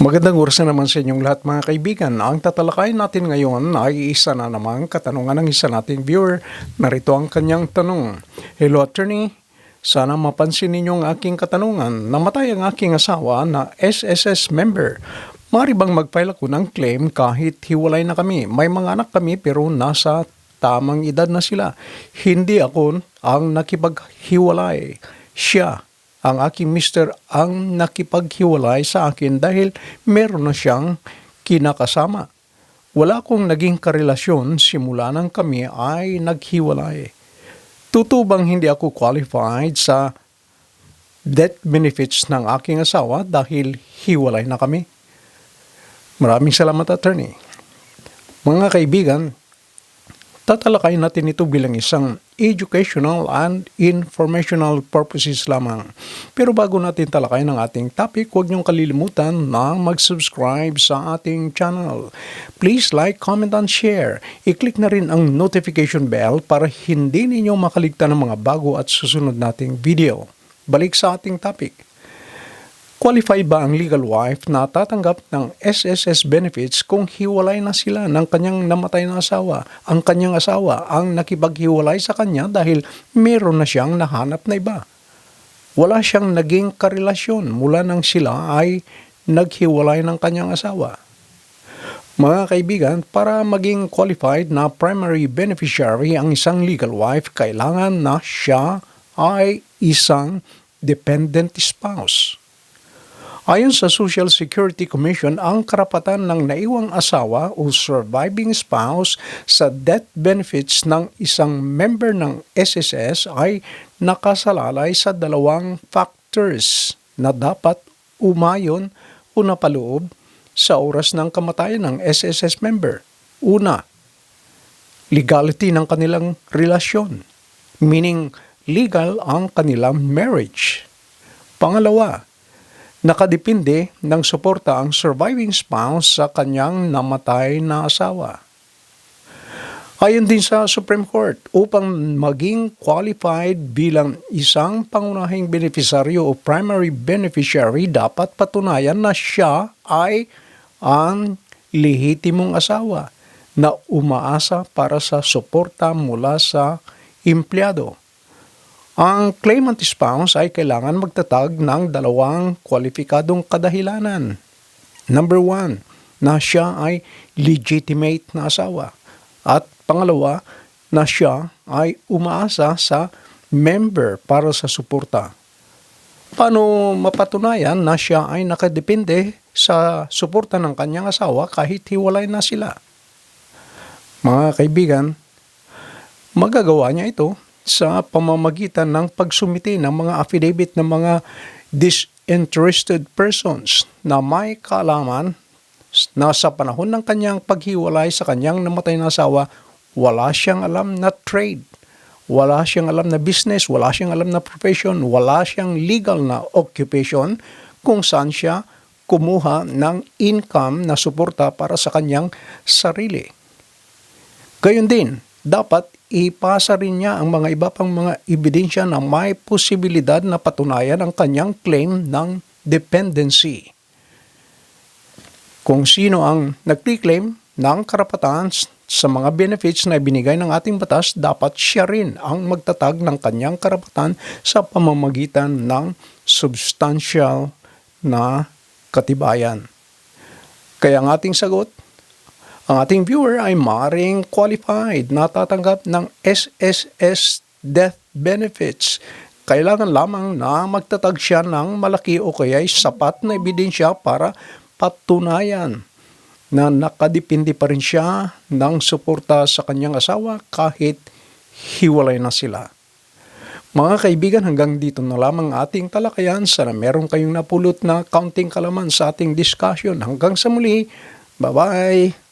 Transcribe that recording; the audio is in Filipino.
Magandang oras na naman sa inyong lahat mga kaibigan. Ang tatalakayin natin ngayon ay isa na namang katanungan ng isa nating viewer. Narito ang kanyang tanong. Hello attorney, sana mapansin ninyo ang aking katanungan. Namatay ang aking asawa na SSS member. Mari bang mag-file ako ng claim kahit hiwalay na kami? May mga anak kami pero nasa tamang edad na sila. Hindi ako ang nakipaghiwalay. Siya ang aking mister ang nakipaghiwalay sa akin dahil meron na siyang kinakasama. Wala akong naging karelasyon simula nang kami ay naghiwalay. Tutubang hindi ako qualified sa death benefits ng aking asawa dahil hiwalay na kami. Maraming salamat, attorney. Mga kaibigan, tatalakayin natin ito bilang isang educational and informational purposes lamang. Pero bago natin talakayin ang ating topic, huwag niyong kalilimutan na mag-subscribe sa ating channel. Please like, comment, and share. I-click na rin ang notification bell para hindi ninyo makaligtan ng mga bago at susunod nating video. Balik sa ating topic. Qualified ba ang legal wife na tatanggap ng SSS benefits kung hiwalay na sila ng kanyang namatay na asawa? Ang kanyang asawa ang nakipaghiwalay sa kanya dahil meron na siyang nahanap na iba. Wala siyang naging karelasyon mula nang sila ay naghiwalay ng kanyang asawa. Mga kaibigan, para maging qualified na primary beneficiary ang isang legal wife, kailangan na siya ay isang dependent spouse. Ayon sa Social Security Commission, ang karapatan ng naiwang asawa o surviving spouse sa death benefits ng isang member ng SSS ay nakasalalay sa dalawang factors na dapat umayon o napaloob sa oras ng kamatayan ng SSS member. Una, legality ng kanilang relasyon, meaning legal ang kanilang marriage. Pangalawa, nakadepende ng suporta ang surviving spouse sa kanyang namatay na asawa. Ayon din sa Supreme Court, upang maging qualified bilang isang pangunahing beneficiaryo o primary beneficiary, dapat patunayan na siya ay ang lehitimong asawa na umaasa para sa suporta mula sa empleyado. Ang claimant spouse ay kailangan magtatag ng dalawang kwalifikadong kadahilanan. Number one, na siya ay legitimate na asawa. At pangalawa, na siya ay umaasa sa member para sa suporta. Paano mapatunayan na siya ay nakadepende sa suporta ng kanyang asawa kahit hiwalay na sila? Mga kaibigan, magagawa niya ito sa pamamagitan ng pagsumiti ng mga affidavit ng mga disinterested persons na may kaalaman na sa panahon ng kanyang paghiwalay sa kanyang namatay na asawa, wala siyang alam na trade, wala siyang alam na business, wala siyang alam na profession, wala siyang legal na occupation kung saan siya kumuha ng income na suporta para sa kanyang sarili. Gayon din, dapat ipasa rin niya ang mga iba pang mga ebidensya na may posibilidad na patunayan ang kanyang claim ng dependency. Kung sino ang nagki-claim ng karapatan sa mga benefits na ibinigay ng ating batas, dapat siya rin ang magtatag ng kanyang karapatan sa pamamagitan ng substantial na katibayan. Kaya ang ating sagot, ang ating viewer ay maaaring qualified na tatanggap ng SSS death benefits. Kailangan lamang na magtatag siya ng malaki o kaya sapat na ebidensya para patunayan na nakadepende pa rin siya ng suporta sa kanyang asawa kahit hiwalay na sila. Mga kaibigan, hanggang dito na lamang ating talakayan. Sana meron kayong napulot na counting kalaman sa ating discussion. Hanggang sa muli, bye-bye!